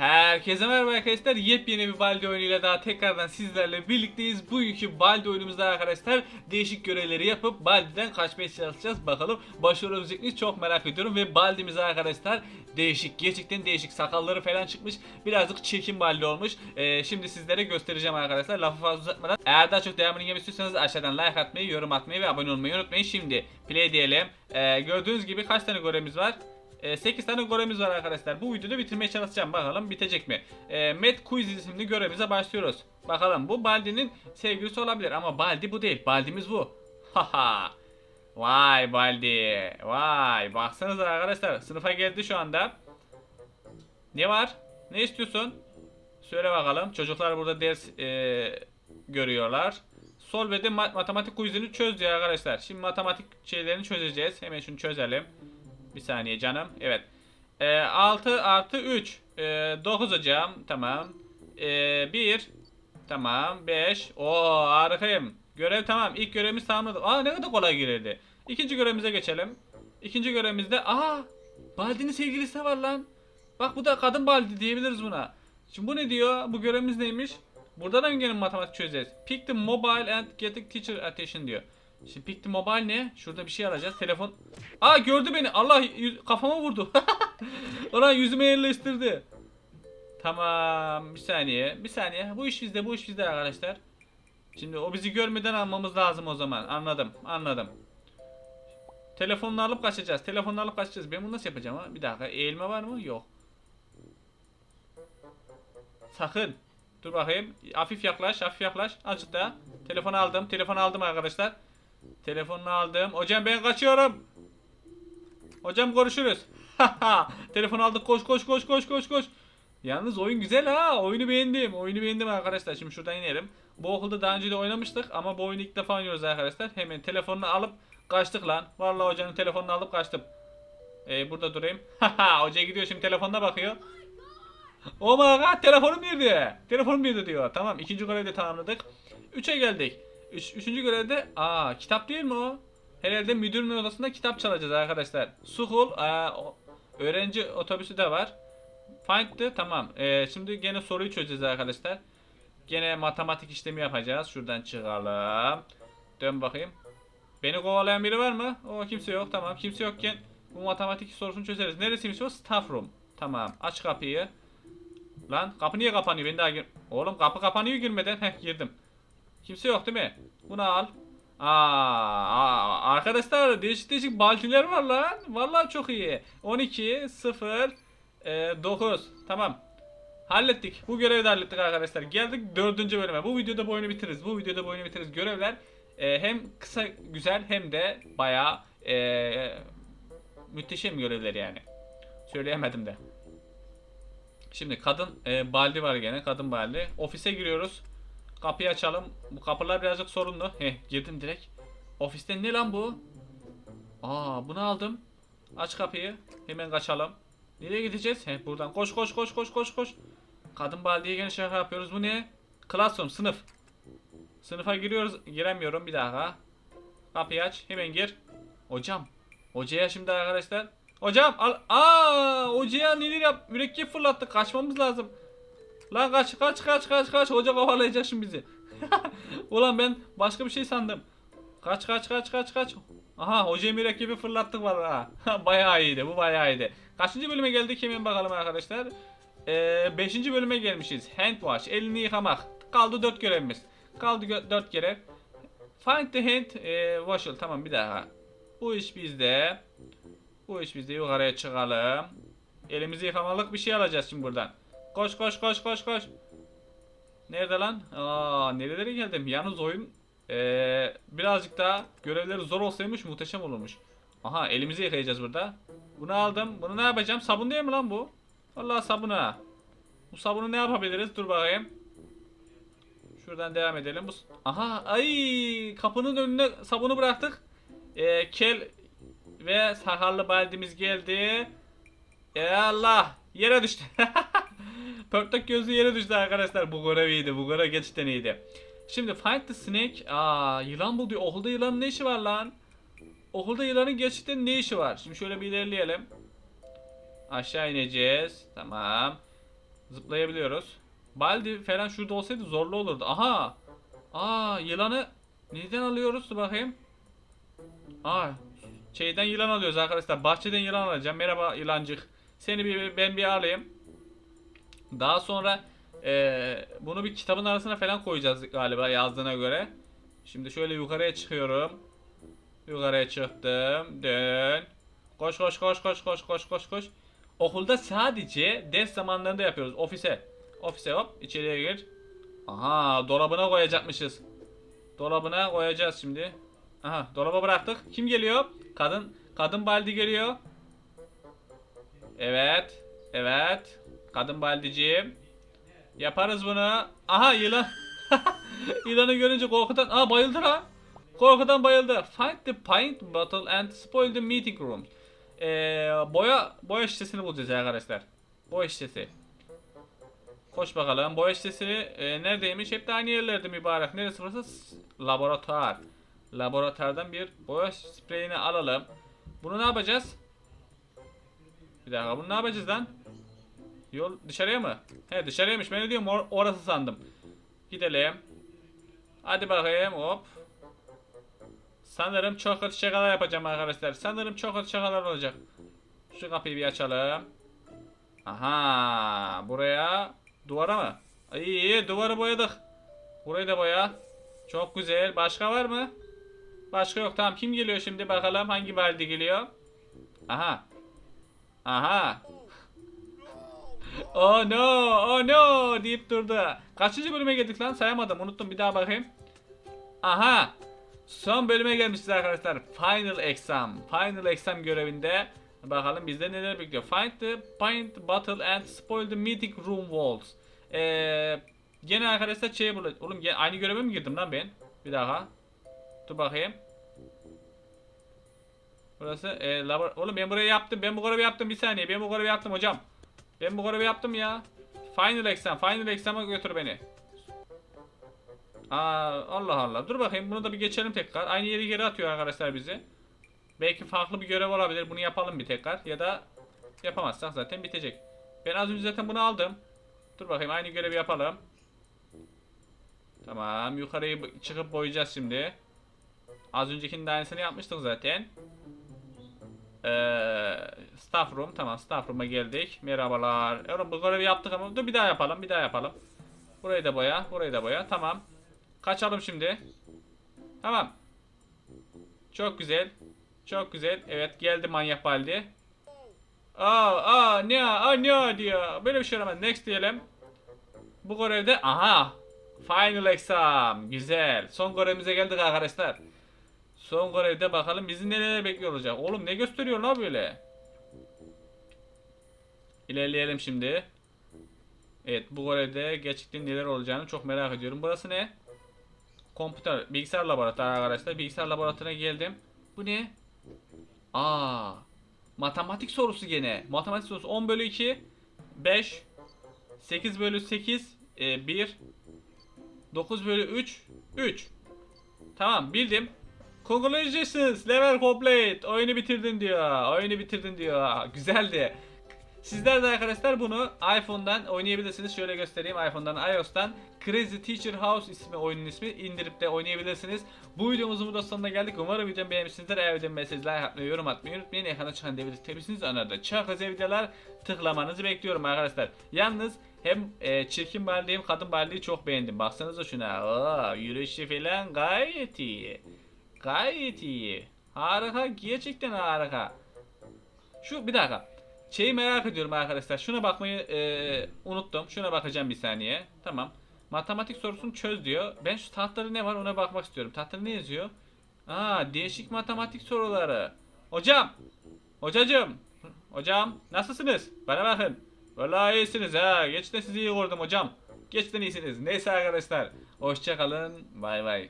Herkese merhaba arkadaşlar. Yepyeni bir Baldi oyunuyla daha tekrardan sizlerle birlikteyiz. Bugünkü Baldi oyunumuzda arkadaşlar değişik görevleri yapıp Baldi'den kaçmaya çalışacağız. Bakalım başarabilecek miyiz çok merak ediyorum. Ve Baldi'miz arkadaşlar değişik. Gerçekten değişik. Sakalları falan çıkmış. Birazcık çirkin Baldi olmuş. Ee, şimdi sizlere göstereceğim arkadaşlar. Lafı fazla uzatmadan. Eğer daha çok devamını gelmek istiyorsanız aşağıdan like atmayı, yorum atmayı ve abone olmayı unutmayın. Şimdi play diyelim. Ee, gördüğünüz gibi kaç tane görevimiz var? 8 tane görevimiz var arkadaşlar. Bu videoda bitirmeye çalışacağım. Bakalım bitecek mi? E, Matt Quiz isimli görevimize başlıyoruz. Bakalım bu Baldi'nin sevgilisi olabilir ama Baldi bu değil. Baldi'miz bu. Haha. Vay Baldi. Vay. Baksanıza arkadaşlar. Sınıfa geldi şu anda. Ne var? Ne istiyorsun? Söyle bakalım. Çocuklar burada ders e, görüyorlar. Sol ve de ma- matematik quizini çöz diyor arkadaşlar. Şimdi matematik şeylerini çözeceğiz. Hemen şunu çözelim. Bir saniye canım. Evet. Ee, 6 artı 3. Ee, 9 hocam. Tamam. Ee, 1. Tamam. 5. Oo harikayım. Görev tamam. İlk görevimiz tamamladık. Aa ne kadar kolay girildi. İkinci görevimize geçelim. İkinci görevimizde aa Baldi'nin sevgilisi var lan. Bak bu da kadın Baldi diyebiliriz buna. Şimdi bu ne diyor? Bu görevimiz neymiş? Burada da gene matematik çözeceğiz. Pick the mobile and get the teacher attention diyor. Şimdi pick the mobile ne? Şurada bir şey alacağız. Telefon. Aa gördü beni. Allah kafama vurdu. Ulan yüzüme yerleştirdi. Tamam. Bir saniye. Bir saniye. Bu iş bizde. Bu iş bizde arkadaşlar. Şimdi o bizi görmeden almamız lazım o zaman. Anladım. Anladım. Telefonunu alıp kaçacağız. Telefonunu alıp kaçacağız. Ben bunu nasıl yapacağım ha? Bir dakika. Eğilme var mı? Yok. Sakın. Dur bakayım. Hafif yaklaş. Hafif yaklaş. Azıcık daha. Telefonu aldım. Telefonu aldım arkadaşlar. Telefonunu aldım. Hocam ben kaçıyorum. Hocam görüşürüz. Telefonu aldık. Koş koş koş koş koş koş. Yalnız oyun güzel ha. Oyunu beğendim. Oyunu beğendim arkadaşlar. Şimdi şuradan inelim. Bu okulda daha önce de oynamıştık ama bu oyunu ilk defa oynuyoruz arkadaşlar. Hemen telefonunu alıp kaçtık lan. Vallahi hocanın telefonunu alıp kaçtım. Ee, burada durayım. Hoca gidiyor şimdi telefonuna bakıyor. Oh my god telefonum nerede? Telefonum nerede diyor. Tamam ikinci görevi de tamamladık. Üçe geldik. Üç, üçüncü görevde aa kitap değil mi o? Herhalde müdürün odasında kitap çalacağız arkadaşlar. School aa, öğrenci otobüsü de var. Find'dı tamam. Ee, şimdi gene soruyu çözeceğiz arkadaşlar. Gene matematik işlemi yapacağız. Şuradan çıkalım. Dön bakayım. Beni kovalayan biri var mı? O kimse yok. Tamam. Kimse yokken bu matematik sorusunu çözeriz. Neresiymiş o? Staff room. Tamam. Aç kapıyı. Lan kapı niye kapanıyor? Ben daha gir... Oğlum kapı kapanıyor girmeden. Heh girdim. Kimse yok değil mi? Bunu al. Aa, arkadaşlar değişik değişik baltiler var lan. Vallahi çok iyi. 12 0 e, 9. Tamam. Hallettik. Bu görevi de hallettik arkadaşlar. Geldik dördüncü bölüme. Bu videoda bu oyunu bitiririz. Bu videoda bu oyunu bitiririz. Görevler e, hem kısa güzel hem de bayağı e, müthişem görevler yani. Söyleyemedim de. Şimdi kadın e, baldi var gene. Kadın baldi. Ofise giriyoruz. Kapıyı açalım. Bu kapılar birazcık sorunlu. Heh girdim direkt. Ofisten ne lan bu? Aa bunu aldım. Aç kapıyı. Hemen kaçalım. Nereye gideceğiz? Heh buradan koş koş koş koş koş koş. Kadın baldiye gene şaka yapıyoruz. Bu ne? Classroom sınıf. Sınıfa giriyoruz. Giremiyorum bir daha. Kapıyı aç. Hemen gir. Hocam. Hocaya şimdi arkadaşlar. Hocam al. Aa hocaya neler yap? Mürekkep fırlattık. Kaçmamız lazım. Lan kaç kaç kaç kaç kaç. Hoca kovalayacak şimdi bizi. Ulan ben başka bir şey sandım. Kaç kaç kaç kaç kaç. Aha hoca mürekkebi fırlattık var ha. bayağı iyiydi bu bayağı iyiydi. Kaçıncı bölüme geldik hemen bakalım arkadaşlar. Ee, beşinci bölüme gelmişiz. Hand wash elini yıkamak. Kaldı dört görevimiz. Kaldı gö- dört görev. Find the hand e, washel. Tamam bir daha. Bu iş bizde. Bu iş bizde yukarıya çıkalım. Elimizi yıkamalık bir şey alacağız şimdi buradan. Koş koş koş koş koş. Nerede lan? Aa nerelere geldim? Yalnız oyun ee, birazcık daha görevleri zor olsaymış muhteşem olurmuş. Aha elimizi yıkayacağız burada. Bunu aldım. Bunu ne yapacağım? Sabun değil mi lan bu? Vallahi sabun ha. Bu sabunu ne yapabiliriz? Dur bakayım. Şuradan devam edelim. Bu Aha ay kapının önüne sabunu bıraktık. Ee, kel ve sakallı baldimiz geldi. E Allah yere düştü. Pörtlek gözlü yere düştü arkadaşlar. Bu görev iyiydi. Bu görev gerçekten iyiydi. Şimdi find the snake. Aa yılan buldu. Okulda yılanın ne işi var lan? Okulda yılanın gerçekten ne işi var? Şimdi şöyle bir ilerleyelim. Aşağı ineceğiz. Tamam. Zıplayabiliyoruz. Baldi falan şurada olsaydı zorlu olurdu. Aha. Aa yılanı neden alıyoruz? Dur bakayım. Aa şeyden yılan alıyoruz arkadaşlar. Bahçeden yılan alacağım. Merhaba yılancık. Seni bir ben bir alayım. Daha sonra eee, bunu bir kitabın arasına falan koyacağız galiba yazdığına göre. Şimdi şöyle yukarıya çıkıyorum. Yukarıya çıktım. Dön. Koş koş koş koş koş koş koş koş. Okulda sadece ders zamanlarında yapıyoruz. Ofise. Ofise hop içeriye gir. Aha dolabına koyacakmışız. Dolabına koyacağız şimdi. Aha dolaba bıraktık. Kim geliyor? Kadın. Kadın baldi geliyor. Evet. Evet. Kadın baldiciğim. Yaparız bunu. Aha yılan. Yılanı görünce korkudan. Aa bayıldı ha. Korkudan bayıldı. Find the paint bottle and spoil the meeting room. Ee, boya boya şişesini bulacağız arkadaşlar. Boya şişesi. Koş bakalım. Boya şişesi e, neredeymiş? Hep de aynı yerlerde mübarek. Neresi burası? Laboratuvar. Laboratuvardan bir boya spreyini alalım. Bunu ne yapacağız? Bir dakika bunu ne yapacağız lan? Yol dışarıya mı? He dışarıymış. Ben de diyorum or- orası sandım. Gidelim. Hadi bakayım hop. Sanırım çok kötü şakalar yapacağım arkadaşlar. Sanırım çok kötü şakalar olacak. Şu kapıyı bir açalım. Aha buraya duvara mı? İyi iyi duvarı boyadık. Burayı da boya. Çok güzel. Başka var mı? Başka yok. Tamam kim geliyor şimdi bakalım hangi baldi geliyor? Aha. Aha. Oh no, oh no deyip durdu. Kaçıncı bölüme geldik lan sayamadım unuttum bir daha bakayım. Aha. Son bölüme gelmişiz arkadaşlar. Final exam. Final exam görevinde bakalım bizde neler bekliyor. Find the paint bottle and spoil the meeting room walls. Ee, gene arkadaşlar şey bul. Oğlum aynı göreve mi girdim lan ben? Bir daha. Dur bakayım. Burası e, labor Oğlum ben burayı yaptım. Ben bu görevi yaptım bir saniye. Ben bu görevi yaptım hocam. Ben bu görevi yaptım ya. Final exam. Final exam'a götür beni. Aa, Allah Allah. Dur bakayım bunu da bir geçelim tekrar. Aynı yeri geri atıyor arkadaşlar bizi. Belki farklı bir görev olabilir. Bunu yapalım bir tekrar. Ya da yapamazsak zaten bitecek. Ben az önce zaten bunu aldım. Dur bakayım aynı görevi yapalım. Tamam. Yukarıyı çıkıp boyayacağız şimdi. Az öncekinin de aynısını yapmıştık zaten. Ee, staff room. Tamam staff room'a geldik. Merhabalar. Oğlum bu görevi yaptık ama dur bir daha yapalım. Bir daha yapalım. Burayı da boya. Burayı da boya. Tamam. Kaçalım şimdi. Tamam. Çok güzel. Çok güzel. Evet geldi manyak baldi. Aa, aa ne aa ne diyor. Böyle bir şey olamaz. Next diyelim. Bu görevde aha. Final exam. Güzel. Son görevimize geldik arkadaşlar. Son görevde bakalım bizi neler bekliyor olacak. Oğlum ne gösteriyor lan böyle? İlerleyelim şimdi. Evet bu görevde gerçekten neler olacağını çok merak ediyorum. Burası ne? Kompüter, bilgisayar laboratuvarı arkadaşlar. Bilgisayar laboratuvarına geldim. Bu ne? Aa, matematik sorusu gene. Matematik sorusu 10 bölü 2, 5, 8 bölü 8, e, 1, 9 bölü 3, 3. Tamam bildim. Congratulations level complete. Oyunu bitirdin diyor. Oyunu bitirdin diyor. Güzeldi. Sizler de arkadaşlar bunu iPhone'dan oynayabilirsiniz. Şöyle göstereyim iPhone'dan, iOS'tan Crazy Teacher House ismi oyunun ismi indirip de oynayabilirsiniz. Bu videomuzun burada sonuna geldik. Umarım videomu beğenmişsinizdir. Eğer videomu beğendiyseniz like atmayı, yorum atmayı unutmayın. Ekranda çıkan devlet tepkisiniz anlarda. Çok özel videolar tıklamanızı bekliyorum arkadaşlar. Yalnız hem e, çirkin baldi hem kadın baldiyi çok beğendim. Baksanıza şuna. Oo, yürüyüşü falan gayet iyi. Gayet iyi. Harika. Gerçekten harika. Şu bir dakika. Şeyi merak ediyorum arkadaşlar. Şuna bakmayı e, unuttum. Şuna bakacağım bir saniye. Tamam. Matematik sorusunu çöz diyor. Ben şu tahtları ne var ona bakmak istiyorum. Tahtları ne yazıyor? Aa değişik matematik soruları. Hocam. Hocacığım. Hocam nasılsınız? Bana bakın. Vallahi iyisiniz ha. Geçten sizi iyi gördüm hocam. Geçten iyisiniz. Neyse arkadaşlar. Hoşçakalın. Bay bay.